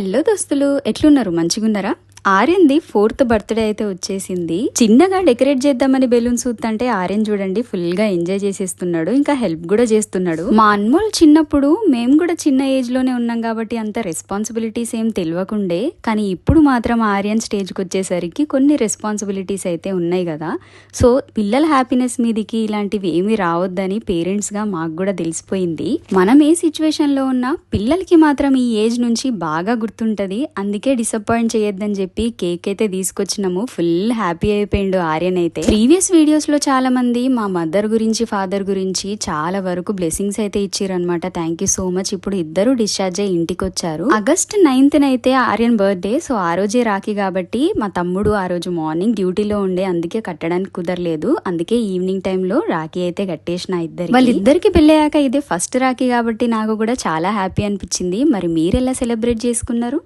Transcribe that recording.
Hello దోస్తులు. ఎట్లున్నారు? మంచిగున్నారా? ఆర్యన్ది fourth birthday అయితే వచ్చేసింది. చిన్నగా డెకరేట్ చేద్దామని బెలూన్స్ అంటే ఆర్యన్ చూడండి ఫుల్గా ఎంజాయ్ చేసేస్తున్నాడు ఇంకా హెల్ప్ కూడా చేస్తున్నాడు. మా అన్మోల్ చిన్నప్పుడు మేము కూడా చిన్న ఏజ్లోనే ఉన్నాం కాబట్టి అంత రెస్పాన్సిబిలిటీస్ ఏం తెలియకుండే కానీ ఇప్పుడు మాత్రం ఆర్యన్ స్టేజ్కి వచ్చేసరికి కొన్ని రెస్పాన్సిబిలిటీస్ అయితే ఉన్నాయి కదా. సో పిల్లల హ్యాపీనెస్ మీదికి ఇలాంటివి ఏమీ రావద్దని పేరెంట్స్గా మాకు కూడా తెలిసిపోయింది. మనం ఏ సిచ్యువేషన్లో ఉన్నా పిల్లలకి మాత్రం ఈ ఏజ్ నుంచి బాగా గుర్తుంటది అందుకే డిసప్పాయింట్ చేయొద్దని చెప్పి చెప్పి కేక్ అయితే తీసుకొచ్చినాము. ఫుల్ హ్యాపీ అయిపోయిండు ఆర్యన్ అయితే ప్రీవియస్ వీడియోస్లో చాలా మంది మా మదర్ గురించి ఫాదర్ గురించి చాలా వరకు బ్లెస్సింగ్స్ అయితే ఇచ్చారనమాట థ్యాంక్ యూ సో మచ్. ఇప్పుడు ఇద్దరు డిశ్చార్జ్ అయ్యి ఇంటికి వచ్చారు ఆగస్ట్ నైన్త్ అయితే ఆర్యన్ బర్త్డే. సో ఆ రోజే రాఖీ కాబట్టి మా తమ్ముడు ఆ రోజు మార్నింగ్ డ్యూటీలో ఉండే అందుకే కట్టడానికి కుదరలేదు. అందుకే ఈవినింగ్ టైంలో రాఖీ అయితే కట్టేసిన ఇద్దరు వాళ్ళిద్దరికి పెళ్ళయ్యాక ఇదే ఫస్ట్ రాఖీ కాబట్టి నాకు కూడా చాలా హ్యాపీ అనిపించింది. మరి మీరు ఎలా సెలబ్రేట్ చేసుకున్నారు?